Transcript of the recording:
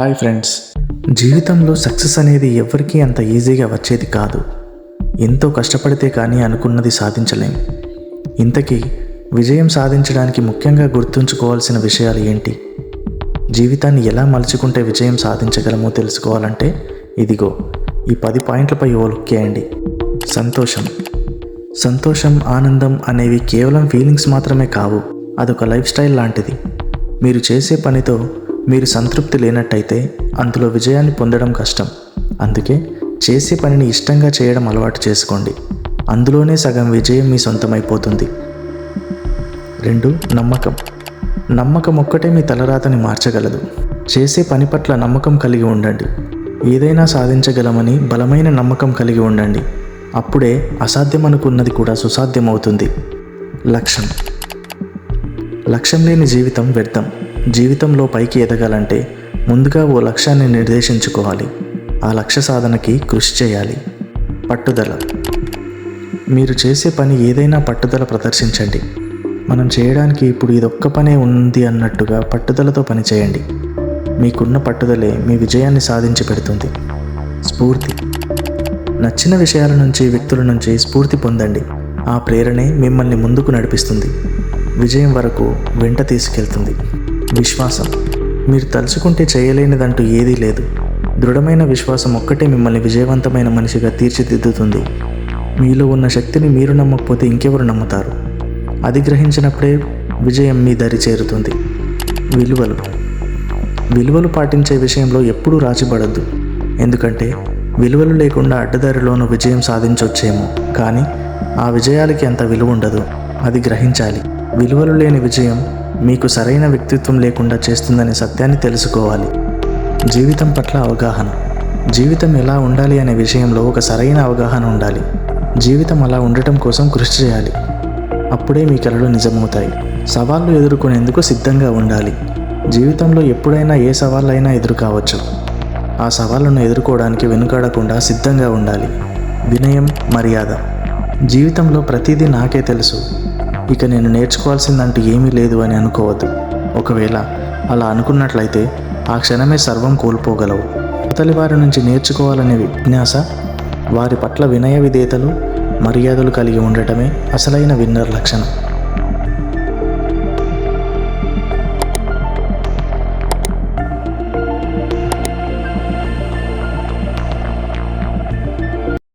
Hi friends. జీవితంలో success అనేది ఎవరికీ అంత ఈజీగా వచ్చేది కాదు. ఎంతో కష్టపడితే కానీ అనుకున్నది సాధించలేం. ఇంతకీ విజయం సాధించడానికి ముఖ్యంగా గుర్తుంచుకోవాల్సిన విషయాలు ఏంటి? జీవితాన్ని ఎలా మలుచుకుంటే విజయం సాధించగలమో తెలుసుకోవాలంటే ఇదిగో ఈ పది పాయింట్లపై ఓ లుక్కేయండి సంతోషం. సంతోషం ఆనందం అనేవి కేవలం ఫీలింగ్స్ మాత్రమే కావు. అదొక లైఫ్ స్టైల్ లాంటిది. మీరు చేసే పనితో మీరు సంతృప్తి లేనట్టయితే అందులో విజయాన్ని పొందడం కష్టం. అందుకే చేసే పనిని ఇష్టంగా చేయడం అలవాటు చేసుకోండి. అందులోనే సగం విజయం మీ సొంతమైపోతుంది. రెండు నమ్మకం. నమ్మకం ఒక్కటే మీ తలరాతని మార్చగలదు. చేసే పని పట్ల నమ్మకం కలిగి ఉండండి. ఏదైనా సాధించగలమని బలమైన నమ్మకం కలిగి ఉండండి. అప్పుడే అసాధ్యం అనుకున్నది కూడా సుసాధ్యమవుతుంది. లక్ష్యం లక్ష్యం లేని జీవితం వ్యర్థం. జీవితంలో పైకి ఎదగాలంటే ముందుగా ఓ లక్ష్యాన్ని నిర్దేశించుకోవాలి. ఆ లక్ష్య సాధనకి కృషి చేయాలి. పట్టుదల. మీరు చేసే పని ఏదైనా పట్టుదల ప్రదర్శించండి. మనం చేయడానికి ఇప్పుడు ఇదొక్క పనే ఉంది అన్నట్టుగా పట్టుదలతో పని చేయండి. మీకున్న పట్టుదలే మీ విజయాన్ని సాధించి పెడుతుంది. స్ఫూర్తి. నచ్చిన విషయాల నుంచి వ్యక్తుల నుంచి స్ఫూర్తి పొందండి. ఆ ప్రేరణే మిమ్మల్ని ముందుకు నడిపిస్తుంది. విజయం వరకు వెంట తీసుకెళ్తుంది. విశ్వాసం. మీరు తలుచుకుంటే చేయలేనిదంటూ ఏదీ లేదు. దృఢమైన విశ్వాసం ఒక్కటే మిమ్మల్ని విజయవంతమైన మనిషిగా తీర్చిదిద్దుతుంది. మీలో ఉన్న శక్తిని మీరు నమ్మకపోతే ఇంకెవరు నమ్ముతారు? అది గ్రహించినప్పుడే విజయం మీ దరి చేరుతుంది. విలువలు. విలువలు పాటించే విషయంలో ఎప్పుడూ రాచిపడద్దు ఎందుకంటే విలువలు లేకుండా అడ్డదారిలోనూ విజయం సాధించవచ్చేమో కానీ ఆ విజయాలకి అంత విలువ ఉండదు అది గ్రహించాలి. విలువలు లేని విజయం మీకు సరైన వ్యక్తిత్వం లేకుండా చేస్తుందనే సత్యాన్ని తెలుసుకోవాలి. జీవితం పట్ల అవగాహన. జీవితం ఎలా ఉండాలి అనే విషయంలో ఒక సరైన అవగాహన ఉండాలి. జీవితం అలా ఉండటం కోసం కృషి చేయాలి. అప్పుడే మీ కలలు నిజమవుతాయి. సవాళ్ళు ఎదుర్కొనేందుకు సిద్ధంగా ఉండాలి. జీవితంలో ఎప్పుడైనా ఏ సవాళ్ళైనా ఎదురు కావచ్చు ఆ సవాళ్ళను ఎదుర్కోవడానికి వెనుకాడకుండా సిద్ధంగా ఉండాలి. వినయం మర్యాద. జీవితంలో ప్రతిదీ నాకే తెలుసు. ఇక నేను నేర్చుకోవాల్సిందంటూ ఏమీ లేదు అని అనుకోవద్దు. ఒకవేళ అలా అనుకున్నట్లయితే ఆ క్షణమే సర్వం కోల్పోగలవు. అవతలి వారి నుంచి నేర్చుకోవాలనే విజ్ఞాస వారి పట్ల వినయ విధేతలు మర్యాదలు కలిగి ఉండటమే అసలైన విన్నర్ లక్షణం.